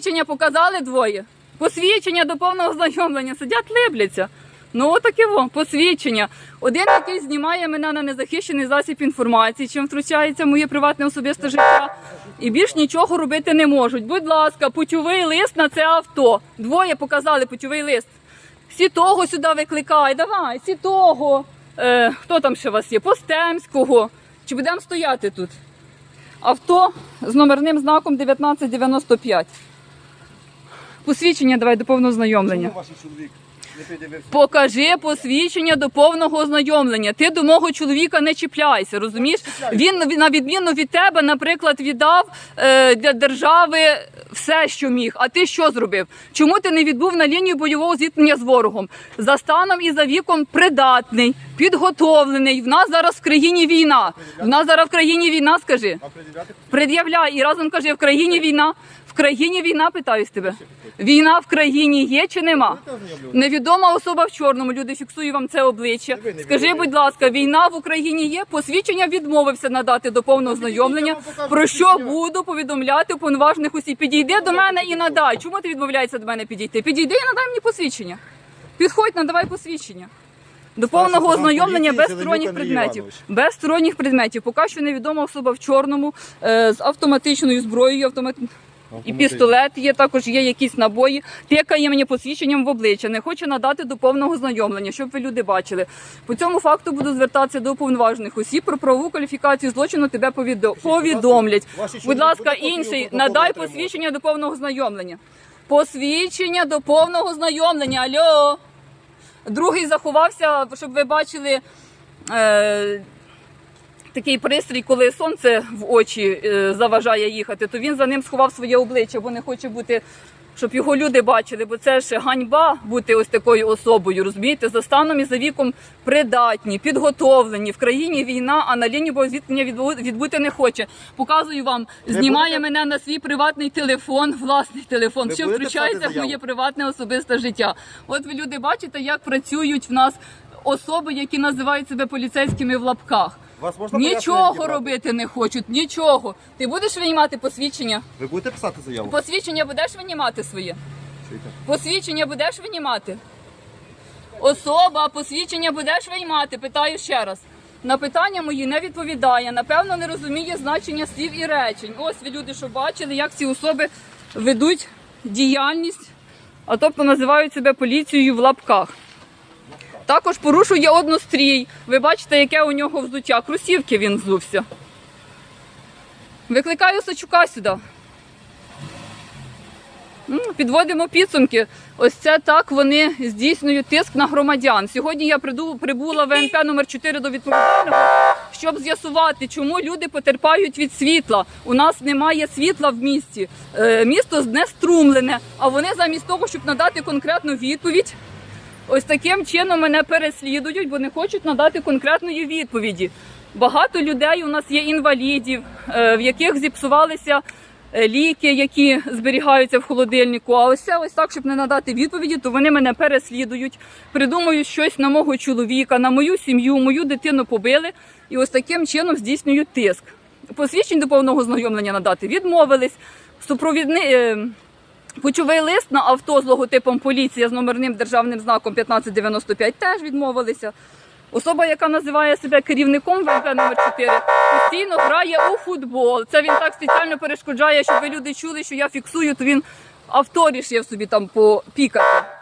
Посвідчення показали двоє. Посвідчення до повного знайомлення. Сидять либляться. Ну отаке во, посвідчення. Один який знімає мене на незахищений засіб інформації, чим втручається моє приватне особисте життя. І більш нічого робити не можуть. Будь ласка, путьовий лист на це авто. Двоє показали путьовий лист. Всі того сюди викликай, давай, всі того. Е, хто там ще у вас є? Постемського. Чи будемо стояти тут? Авто з номерним знаком 1995. Посвідчення давай до повного знайомлення. Чому ваш чоловік не придивився? Покажи посвідчення до повного ознайомлення. Ти до мого чоловіка не чіпляйся, розумієш? Він на відміну від тебе, наприклад, віддав е, для держави все, що міг. А ти що зробив? Чому ти не відбув на лінію бойового зіткнення з ворогом? За станом і за віком придатний, підготовлений. В нас зараз в країні війна. В нас зараз в країні війна, скажи. А пред'являти? Пред'являй і разом кажи, в країні війна. Країні війна, питаюсь тебе. Війна в країні є чи нема? Невідома особа в чорному. Люди фіксую вам це обличчя. Скажи, будь ласка, війна в Україні є? Посвідчення відмовився надати до повного знайомлення. я вам покажу Про що буду повідомляти уповноважених усіх. Підійди до мене і надай. Чому ти відмовляєшся до мене підійти? Підійди і надай мені посвідчення. Підходь, надавай посвідчення. До повного ознайомлення без сторонніх предметів. Без сторонніх предметів. Поки що невідома особа в чорному е, з автоматичною зброєю. Автомат... І пістолет є, також є якісь набої. Тикає мені посвідченням в обличчя. Не хоче надати до повного знайомлення, щоб ви люди бачили. По цьому факту буду звертатися до уповноважених осіб про правову кваліфікацію злочину. Тебе повідо- повідомлять. Будь ласка, інший надай посвідчення до повного знайомлення. Посвідчення до повного знайомлення. Альо. Другий заховався, щоб ви бачили. Е- Такий пристрій, коли сонце в очі е, заважає їхати, то він за ним сховав своє обличчя, бо не хоче бути, щоб його люди бачили, бо це ж ганьба бути ось такою особою. Розумієте, за станом і за віком придатні, підготовлені. В країні війна, а на лінії відбу- відбути не хоче. Показую вам, знімає будете- мене на свій приватний телефон, власний телефон, Ви що втручається в моє приватне особисте життя. От ви люди бачите, як працюють в нас особи, які називають себе поліцейськими в лапках. Вас можна Нічого робити не хочуть, нічого. Ти будеш винімати посвідчення? Ви будете писати заяву? Посвідчення будеш винімати своє? Посвідчення будеш винімати? Особа, посвідчення будеш виймати? Питаю ще раз. На питання мої не відповідає. Напевно, не розуміє значення слів і речень. Ось ви люди, що бачили, як ці особи ведуть діяльність, а тобто називають себе поліцією в лапках. Також порушує однострій. Ви бачите, яке у нього взуття. Кросівки він взувся. Викликаю Сачука сюди. Підводимо підсумки. Ось це так вони здійснюють тиск на громадян. Сьогодні я прибула в ВНП номер 4 до відповідального, щоб з'ясувати, чому люди потерпають від світла. У нас немає світла в місті. Е, Місто знеструмлене, а вони замість того, щоб надати конкретну відповідь, ось таким чином мене переслідують, бо не хочуть надати конкретної відповіді. Багато людей у нас є інвалідів, е, в яких зіпсувалися е, ліки, які зберігаються в холодильнику. А ось це ось так, щоб не надати відповіді, то вони мене переслідують, придумують щось на мого чоловіка, на мою сім'ю, мою дитину побили, і ось таким чином здійснюють тиск. Посвідчень до повного знайомлення надати відмовились. Супровідний. Кучовий лист на авто з логотипом поліція з номерним державним знаком 1595 теж відмовилися. Особа, яка називає себе керівником ВНП номер 4 постійно грає у футбол. Це він так спеціально перешкоджає, щоб люди чули, що я фіксую, то він авто рішив собі там попікати.